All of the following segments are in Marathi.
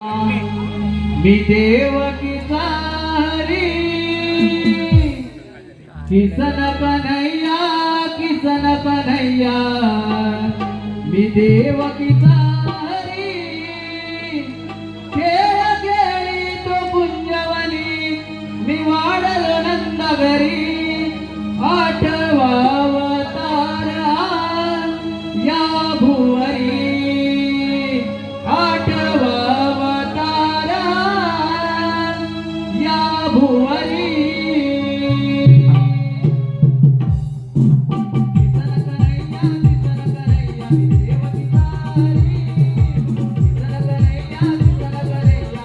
मी देवकीचा हरी किसन कन्हैया किसन कन्हैया मी देवकीचा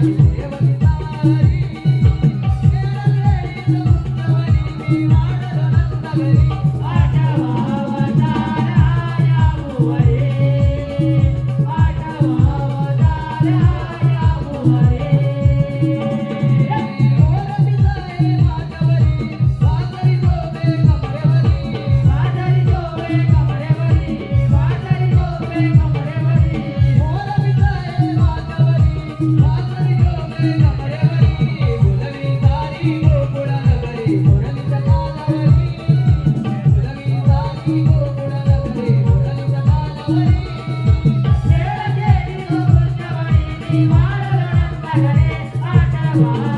Deus. Bye.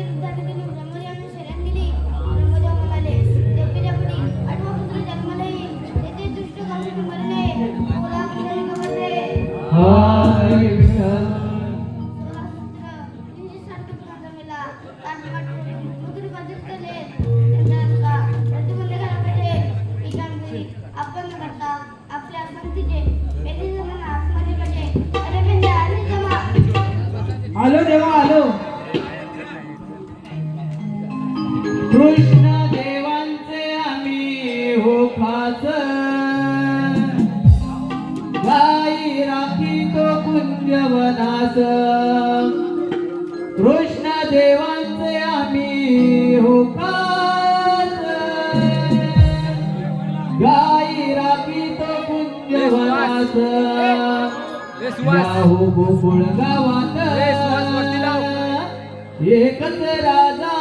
Mr. Das Krishna देवांचे आम्ही होकास. गाई तो कुंजवास गाहू गोकुळ गावात. एकच राजा.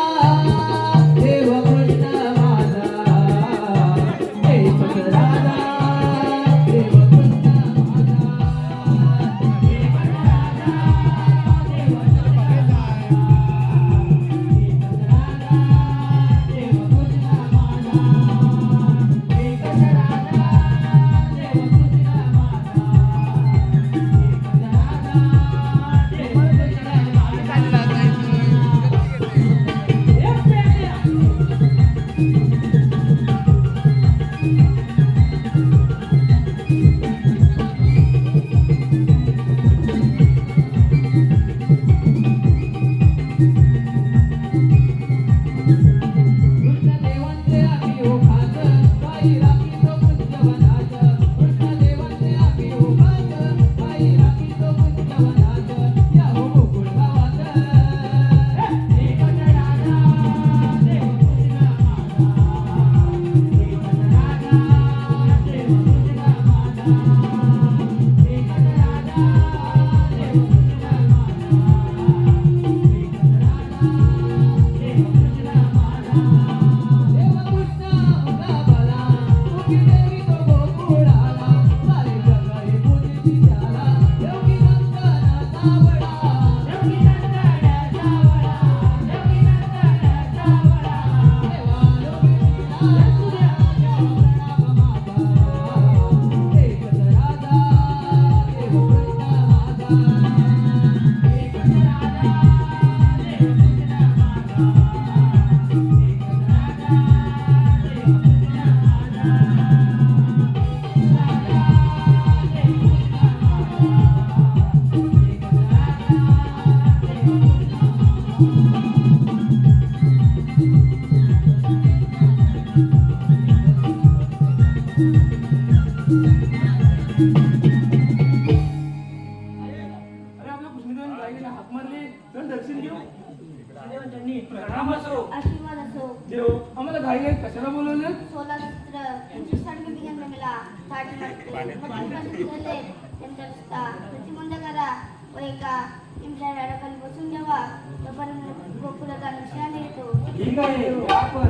प्रतिबंध करा व एका तुमच्या झाडाखाली बसून जेव्हा तोपर्यंत गोकुळाचा निशाण येतो. ठीक आहे. आपण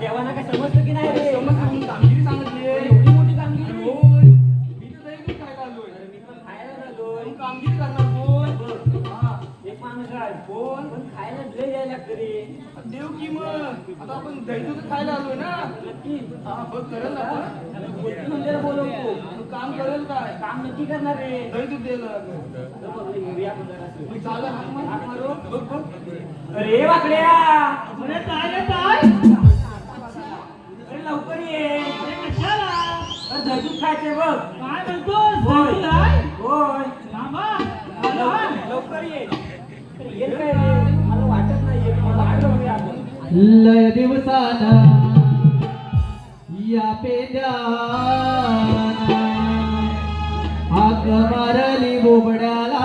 देवाला काय समजलं की नाही? कामगिरी सांगितली एवढी मोठी कामगिरी? होय. मी तर दही दूध खायला आलोय. मी पण खायला आलोय मग कामगिरी करणार कोण? पण खायला लय यायला लागतं रे. देव की मग. आता आपण दही दूध खायला आलोय ना. नक्की. हा बघ करेल ना गोष्टी म्हणलेलं बोलवतो. तू काम करेल काय? काम नक्की करणार रे. दही दूध द्यायला चालू हाक मार, हाक मारू. बघ बघ. अरे वाकड्या. काय रे काय अरे लवकर ये. कशाला? अरे दहीदूध खायचे बघ. काय म्हणतोस? होय. होय. लवकर ये. लय दिवसाना या पेद्या हाक मारली बोबड्याला.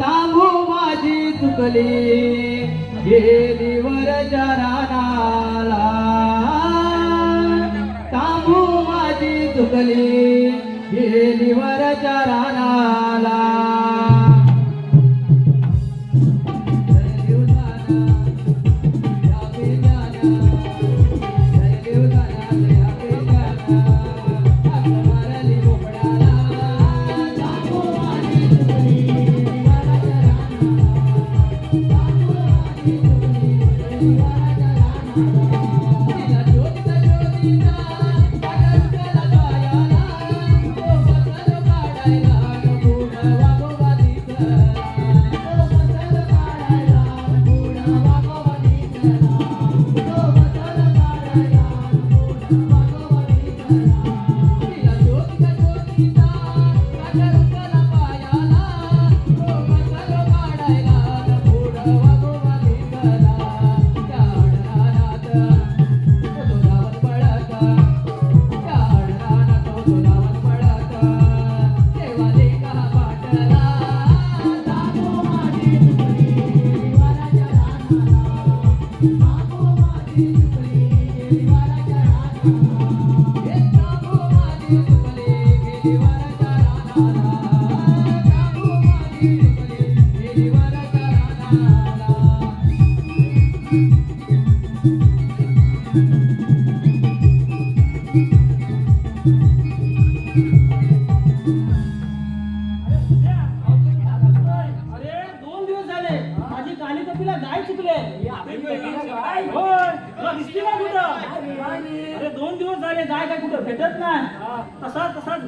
तांबू माझी चुकली गेली वर रानाला तांबू माझी चुकली गेली वर रानाला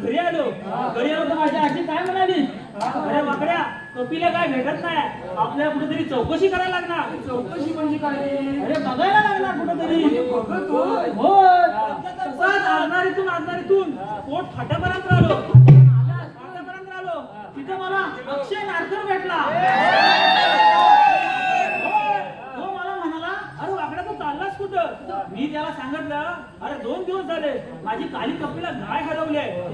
घरी आलो. घरी आलो तर माझी आजी काय म्हणाली? अरे वाकड्या कपिला काय भेटत नाही. आपल्याला कुठेतरी चौकशी करायला लागणार. चौकशी म्हणजे काय? अरे बघायला लागणार कुठेतरी. होय. तसाच आजनारीतून आजनारीतून पोट फाट्यापर्यंत आलो? फाट्यापर्यंत आलो. तिथे मला अक्षय नारकर भेटला होय. तो मला म्हणाला अरे वाकडा तू चाललास कुठं मी त्याला सांगितलं अरे दोन दिवस झाले माझी काली कपिला गाय हरवली आहे.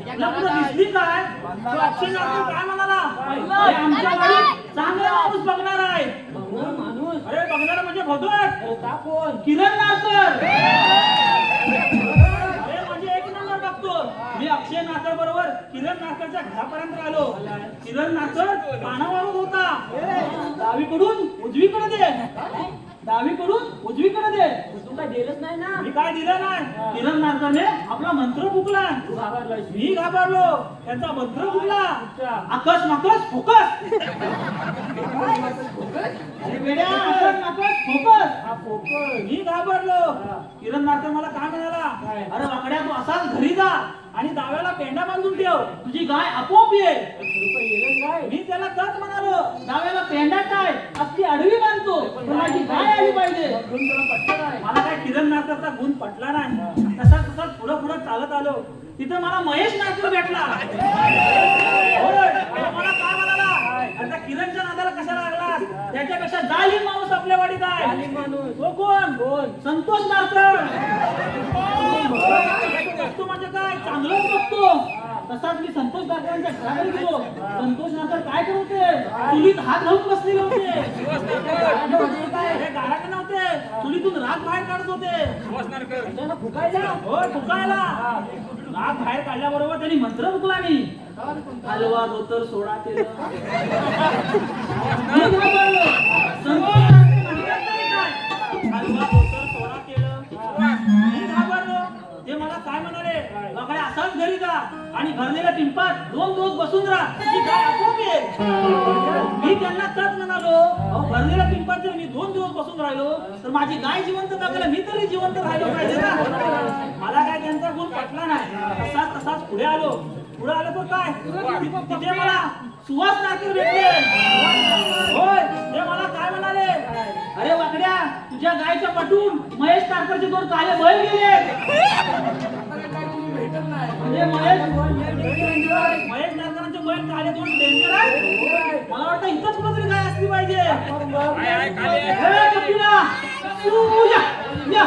दिसली काय? तो अक्षय नारकर काय म्हणाला? अरे आमच्या गाडीत चांगला माणूस बघणार आहे. माणूस. अरे बघणार म्हणजे भगत का कोण? किरण नारकर. अरे. म्हणजे एक नंबर बघतो. मी अक्षय नारकर बरोबर किरण नारकरच्या घरापर्यंत आलो. किरण नारकर पानावाळून होता. डावीकडून उजवीकडे दे. डावीकडून उजवीकडे दे. तू काय दिलंच नाही ना? मी काय दिलं नाही? किरण नारकरने आपला मंत्र फुकला. तू मी घाबरलो. त्यांचा मंत्र फुकला. आकस माकस फोकस. अरे बेड्या आकस माकस फोकस. हा पोकळ मी घाबरलो. किरण नारकर मला काय म्हणाला? अरे वाकड्या तू असाच घरी जा. आणि दाव्याला पेंडा बांधून ठेव. तुझी गाय आपोआप येईल. काय मी त्याला तच म्हणालो दाव्याला पेंडा काय? अख्खी अडवी बांधतो. माझी गाय आली पाहिजे. मला काय किरण नारकरचा गुण पटला नाही. तसा तसा पुढं पुढं चालत आलो. तिथं मला महेश नारकर भेटला. मला काय म्हणाला? आता किरणच्या नादाला कशाला लागला त्याच्यापेक्षा जालीम माणूस आपल्या वाडीत आहे. तो कोण? कोण? संतोष नारकर म्हणजे काय? चांगलंच बघतो. तसाच मी संतोष नागरांच्या घराकडे गेलो. संतोष नागर काय करते चुलीत हात घालून बसलेले होते. अरे गाडाकडे नव्हते. चुलीतून राग बाहेर काढत होते. फुकायला. हो फुकायला. राग बाहेर काढल्याबरोबर त्यांनी मंत्र फुकला मी हलवा धोतर सोडा केलं बघा घरी जा आणि भरलेल्या पिंपात दोन दिवस बसून राहा. तुझी आपोआप येईल. मी त्यांना तच म्हणालो अहो भरलेल्या पिंपात जर मी दोन दिवस बसून राहिलो तर माझी गाय जिवंत दाखवला मी तरी जिवंत राहिलो पाहिजे ना. मला काय त्यांचा गुण पटला नाही. तसाच तसाच पुढे आलो. पुढे आलो तर काय? तिथे मला सुहास नाकीर भेटले. होय ते मला काय म्हणाले? अरे वाकड्या तुझ्या गायच्या पटून महेश टाकरचे दोन काले बैल गेले. म्हणजे महेश महेश नागरांचे बैल काळे दोन डेंजर आहे? मला वाटतं इथंच कुठेतरी गाय असली पाहिजे. हे कपिला, या.